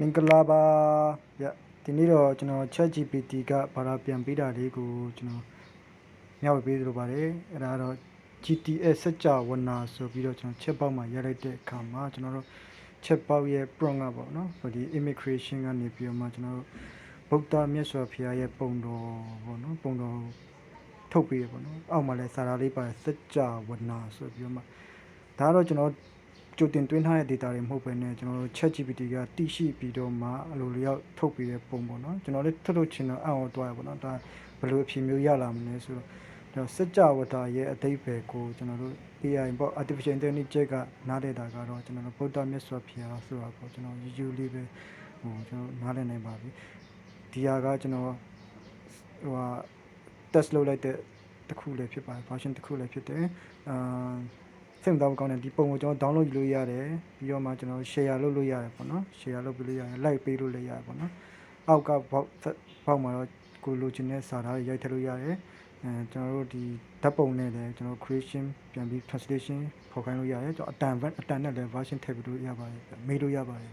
မင်္ဂလာပါဗျဒီနေ့တော့ကျွန်တော် ChatGPT ကဘာသာပြန်ပေးတာလေးကိုကျွန်တော်မျှဝေပေးသလိုပါတယ်အဲ့ဒါကတော့ GTS စัจ java ဝနာဆိုပြီးတော့ကျွန်တော် chat box မှာရိုက်လိုက်တဲ့အခါမှာကျွန်တော်တို့ chat box ရဲ့ prompt ကပေါ့နော်ဒီ image creation ကနေပြီးတော့မှကျွန်တော်တို့ဗုဒ္ဓမြတ်စွာဘုရားရဲ့ပုံတော်ပေါ့နော်ပုံတော်ထုတ်ပေးရပေါ့နော်အောက်မှာလည်းစာသားလေးပါတယ်စัจ java ဝနာဆိုပြီးတော့မှဒါကတော့ကျွန်တော် ကြိုတင်သွင်းထားတဲ့ data တွေမဟုတ်ဘဲနဲ့ကျွန်တော်တို့ ChatGPT ကတိရှိပြီးတော့မှအလိုလျောက်ထုတ်ပေးတဲ့ပုံပေါ့နော်ကျွန်တော်လည်းထုတ်ထုတ်ချင်တော့အံ့ဩသွားရပေါ့နော်ဒါဘယ်လိုအဖြစ်မျိုးရလာမလဲဆိုတော့ကျွန်တော်စัจ java ဝတ္တရဲ့အတိတ်ပဲကိုကျွန်တော်တို့ AI ပေါ့ artificial intelligence ကနားလည်တာကတော့ကျွန်တော်တို့ဗုဒ္ဓမြတ်စွာဘုရားဆိုတာပေါ့ကျွန်တော် YouTube လေးပဲဟိုကျွန်တော်နားလည်နိုင်ပါပြီဒီဟာကကျွန်တော်ဟိုဟာ test လုပ်လိုက်တဲ့တစ်ခုလည်းဖြစ်ပါတယ် version တစ်ခုလည်းဖြစ်တယ်အာ စိတ်မတော်ကောင်းတဲ့ဒီပုံကိုကျွန်တော် download ယူလို့ရတယ်ပြီးတော့မှကျွန်တော် share လုပ်လို့ရတယ်ပေါ့နော် share လုပ်ပေးလို့ရတယ် like ပေးလို့လည်းရတယ်ပေါ့နော်အောက်ကဘောက်ဘောက်မှာတော့ကိုလိုချင်တဲ့စာသားတွေရိုက်ထည့်လို့ရတယ်အဲကျွန်တော်တို့ဒီဓာတ်ပုံနဲ့လည်းကျွန်တော် creation ပြန်ပြီး translation ဖော်ခိုင်းလို့ရတယ်ကျွန်တော်အတန်အတန်နဲ့လည်း version ထည့်ပြီးလို့ရပါတယ်မေးလို့ရပါတယ်